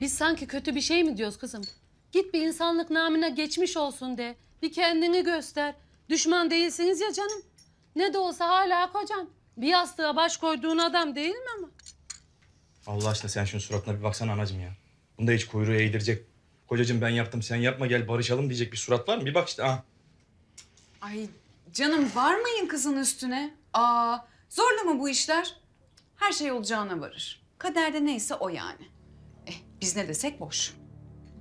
Biz sanki kötü bir şey mi diyoruz kızım? Git bir insanlık namına geçmiş olsun de. Bir kendini göster. Düşman değilsiniz ya canım. Ne de olsa hala kocan. Bir yastığa baş koyduğun adam değil mi ama? Allah aşkına sen şunun suratına bir baksana anacığım ya. Bunda hiç kuyruğu eğdirecek. Kocacığım ben yaptım sen yapma gel barışalım diyecek bir surat var mı? Bir bak işte ah. Ay canım varmayın kızın üstüne. Aa zorla mı bu işler? Her şey olacağına varır. Kaderde neyse o yani. Biz ne desek boş.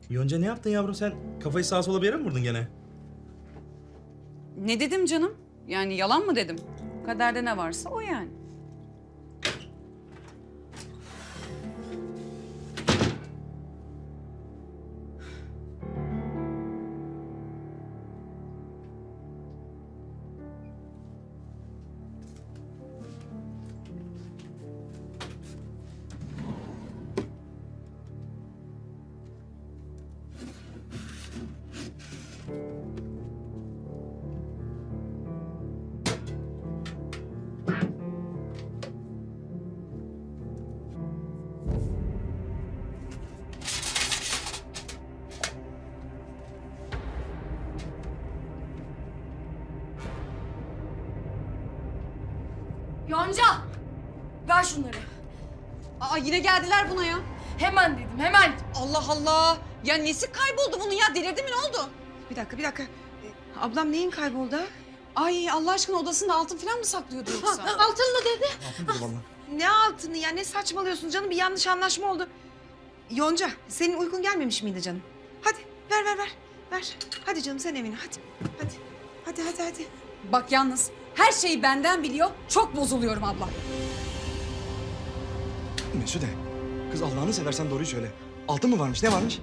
Yonca ne yaptın yavrum sen? Kafayı sağa sola bir yere mi vurdun gene? Ne dedim canım? Yani yalan mı dedim? Kaderde ne varsa o yani. Yonca! Ver şunları. Aa yine geldiler buna ya. Hemen dedim hemen. Allah Allah. Ya nesi kayboldu bunun ya? Delirdi mi ne oldu? Bir dakika bir dakika. Ee, ablam neyin kayboldu? ha? Ay Allah aşkına odasında altın falan mı saklıyordu yoksa? Altınlı dedi. Altın dedi vallahi. Ne altını ya ne saçmalıyorsun canım bir yanlış anlaşma oldu. Yonca senin uykun gelmemiş miydi canım? Hadi ver ver ver. Ver. Hadi canım sen evine hadi. Hadi. Hadi hadi hadi. Bak yalnız her şeyi benden biliyor. Çok bozuluyorum abla. Mesude kız Allah'ını seversen doğruyu söyle. Altın mı varmış ne varmış?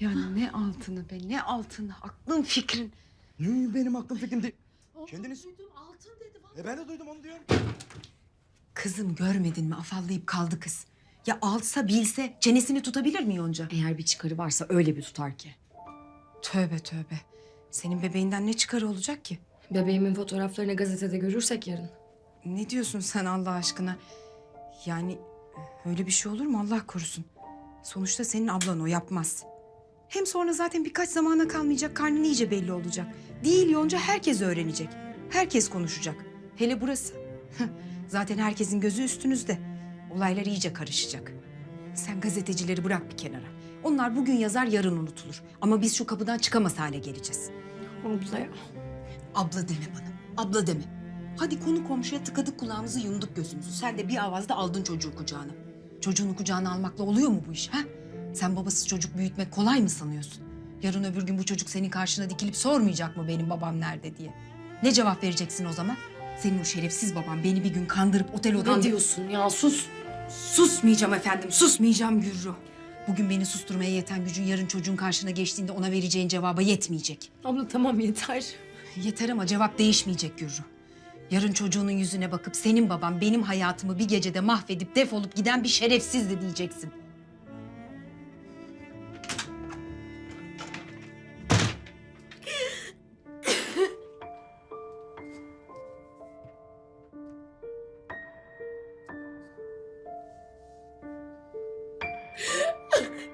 Ya ne altını be ne altını aklın fikrin. Ne benim aklım fikrim değil. Kendiniz- Duydum altın dedi. vallahi. E ben de duydum onu diyorum. Kızım görmedin mi afallayıp kaldı kız. Ya alsa bilse çenesini tutabilir mi Yonca? Eğer bir çıkarı varsa öyle bir tutar ki. Tövbe tövbe. Senin bebeğinden ne çıkarı olacak ki? Bebeğimin fotoğraflarını gazetede görürsek yarın. Ne diyorsun sen Allah aşkına? Yani öyle bir şey olur mu Allah korusun. Sonuçta senin ablan o yapmaz. Hem sonra zaten birkaç zamana kalmayacak karnın iyice belli olacak. Değil yonca herkes öğrenecek. Herkes konuşacak. Hele burası. zaten herkesin gözü üstünüzde. Olaylar iyice karışacak. Sen gazetecileri bırak bir kenara. Onlar bugün yazar yarın unutulur. Ama biz şu kapıdan çıkamaz hale geleceğiz. Abla ya. Abla deme bana. Abla deme. Hadi konu komşuya tıkadık kulağımızı yumduk gözümüzü. Sen de bir avazda aldın çocuğu kucağına. Çocuğunu kucağına almakla oluyor mu bu iş ha? Sen babasız çocuk büyütmek kolay mı sanıyorsun? Yarın öbür gün bu çocuk senin karşına dikilip sormayacak mı benim babam nerede diye? Ne cevap vereceksin o zaman? Senin o şerefsiz baban beni bir gün kandırıp otel Ne odanda... diyorsun ya sus. Susmayacağım efendim, susmayacağım Gürru. Bugün beni susturmaya yeten gücün yarın çocuğun karşına geçtiğinde ona vereceğin cevaba yetmeyecek. Abla tamam yeter. Yeter ama cevap değişmeyecek Gürru. Yarın çocuğunun yüzüne bakıp senin baban benim hayatımı bir gecede mahvedip defolup giden bir şerefsizdi diyeceksin.